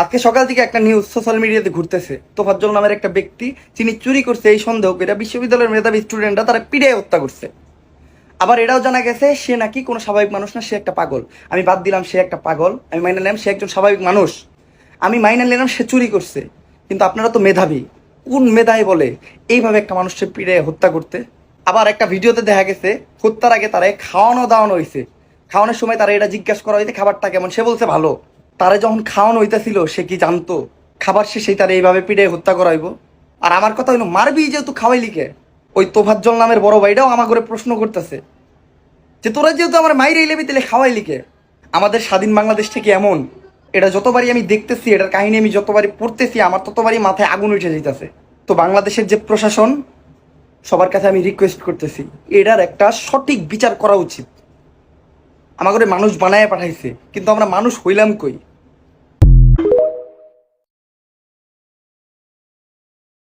আজকে সকাল থেকে একটা নিউজ সোশ্যাল মিডিয়াতে ঘুরতেছে। তোফাজ্জল নামের একটা ব্যক্তি, যিনি চুরি করছে এই সন্দেহ করে বিশ্ববিদ্যালয়ের মেধাবী স্টুডেন্টরা তারা পিড়ে হত্যা করছে। আবার এটাও জানা গেছে, সে নাকি কোনো স্বাভাবিক মানুষ না, সে একটা পাগল। আমি বাদ দিলাম সে একটা পাগল, আমি মাইনে নিলাম সে একজন স্বাভাবিক মানুষ। আমি মাইনে নিলাম সে চুরি করছে। কিন্তু আপনারা তো মেধাবী। কোন মেধায় বলে এইভাবে একটা মানুষকে পিড়ে হত্যা করতে? আবার একটা ভিডিওতে দেখা গেছে, হত্যার আগে তারা খাওয়ানো দাওয়ানো হয়েছে খাওয়ানোর সময় তারা এটা জিজ্ঞাসা করা হয়েছে খাবারটা কেমন? সে বলছে, ভালো। তারা যখন খাওয়ানো হইতেছিল, সে কি জানতো? খাবার শেষেই তারা এইভাবে পিড়ে হত্যা করাইব। আর আমার কথা হইল, মারবি যেহেতু খাওয়াইলি কে? ওই তোফাজ্জল নামের বড় ভাইটাও আমার করে প্রশ্ন করতেছে যে, তোরা যেহেতু আমার মাইরে এলেবি, তাহলে খাওয়াইলি কে? আমাদের স্বাধীন বাংলাদেশ থেকে এমন, এটা যতবারই আমি দেখতেছি, এটার কাহিনী আমি যতবারই পড়তেছি, আমার ততবারই মাথায় আগুন উঠে যাইতেছে। তো বাংলাদেশের যে প্রশাসন, সবার কাছে আমি রিকোয়েস্ট করতেছি, এটার একটা সঠিক বিচার করা উচিত। আমাকে মানুষ বানায় পাঠাইছে, কিন্তু আমরা মানুষ হইলাম কই?